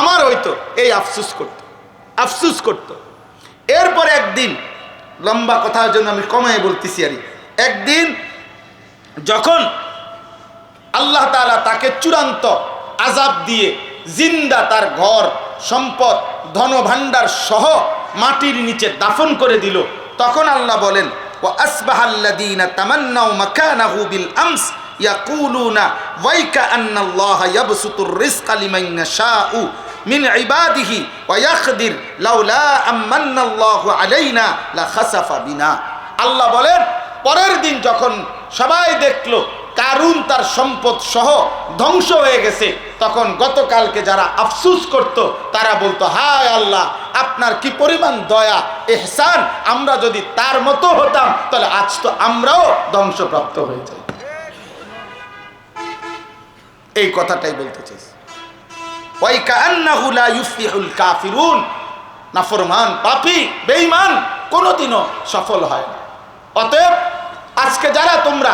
আমার হয়তো এই আফসুস করত আফসুস করত। এরপরে একদিন, লম্বা কথার জন্য আমি কমায় বলতেছি আর একদিন যখন আল্লাহ তালা তাকে চূড়ান্ত আজাব দিয়ে জিন্দা তার ঘর, সম্পদ ধন ভাণ্ডার সহ মাটির নিচে দাফন করে দিল, তখন আল্লাহ বলেন ও আসবাহাল্লাদিনা বিল আমস ইয়াকুলুনা, ওয়াইকা আন্নাল্লাহা ইয়াবসুতুর রিজকা লিমান ইয়াশাউ। মিন ইবাদিহি লাউলা আম্মান্নাল্লাহু আলাইনা বিনা। আল্লাহ বলেন, পরের দিন যখন সবাই দেখল কারুন তার সম্পদ সহ ধ্বংস হয়ে গেছে, তখন গতকালকে যারা আফসুস করত, তারা বলতো, হায় আল্লাহ, আপনার কি পরিমাণ দয়া, এহসান, আমরা যদি তার মতো হতাম, তাহলে আজ তো আমরাও ধ্বংসপ্রাপ্ত হয়ে যাই। এই কথাটাই বলতে চাইছি। কাফিরুন। নাফরমান, পাপী, বেঈমান, কোনোদিনও সফল হয় না। অতএব আজকে যারা তোমরা,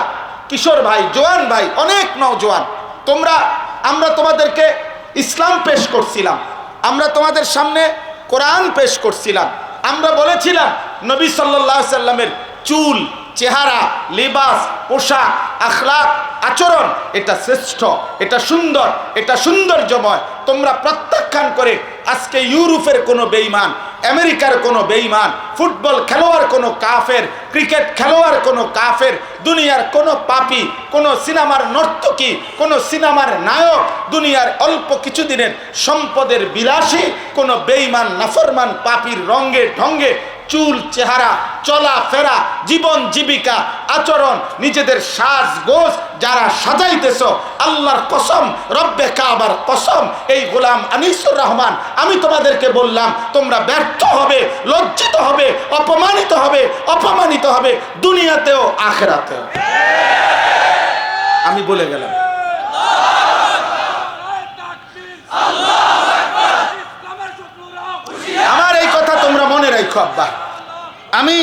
কিশোর ভাই, জোয়ান ভাই, অনেক নওজোয়ান, তোমরা, আমরা তোমাদেরকে ইসলাম পেশ করছিলাম। আমরা তোমাদের সামনে কোরআন পেশ করছিলাম। আমরা বলেছিলাম নবী সাল্লাহ সাল্লামের চুল, চেহারা, লিবাস, পোশাক, আখলাক, আচরণ, এটা শ্রেষ্ঠ, এটা সুন্দর, এটা সৌন্দর্যময় তোমরা প্রত্যাখ্যান করে আজকে ইউরোপের কোনো বেইমান আমেরিকার কোনো বেইমান ফুটবল খেলোয়াড় কোনো কাফের, ক্রিকেট খেলোয়াড় কোনো কাফের, দুনিয়ার কোনো পাপি, কোনো সিনেমার নর্তকী, কোনো সিনেমার নায়ক, দুনিয়ার অল্প কিছুদিনের সম্পদের বিলাসী, কোনো বেইমান নাফরমান, পাপির রঙ্গে ঢঙ্গে চুল, চেহারা, চলা, ফেরা, জীবন, জীবিকা, আচরণ, নিজেদের সাজ, গোজ যারা সাজাইতেছ, আল্লাহর কসম, রব্বে কাবার কসম, এই গোলাম আনিসুর রহমান, আমি তোমাদেরকে বললাম, তোমরা ব্যর্থ হবে, লজ্জিত হবে, অপমানিত হবে অপমানিত হবে, দুনিয়াতেও আখেরাতেও। আমি বলে গেলাম। আব্বা আমি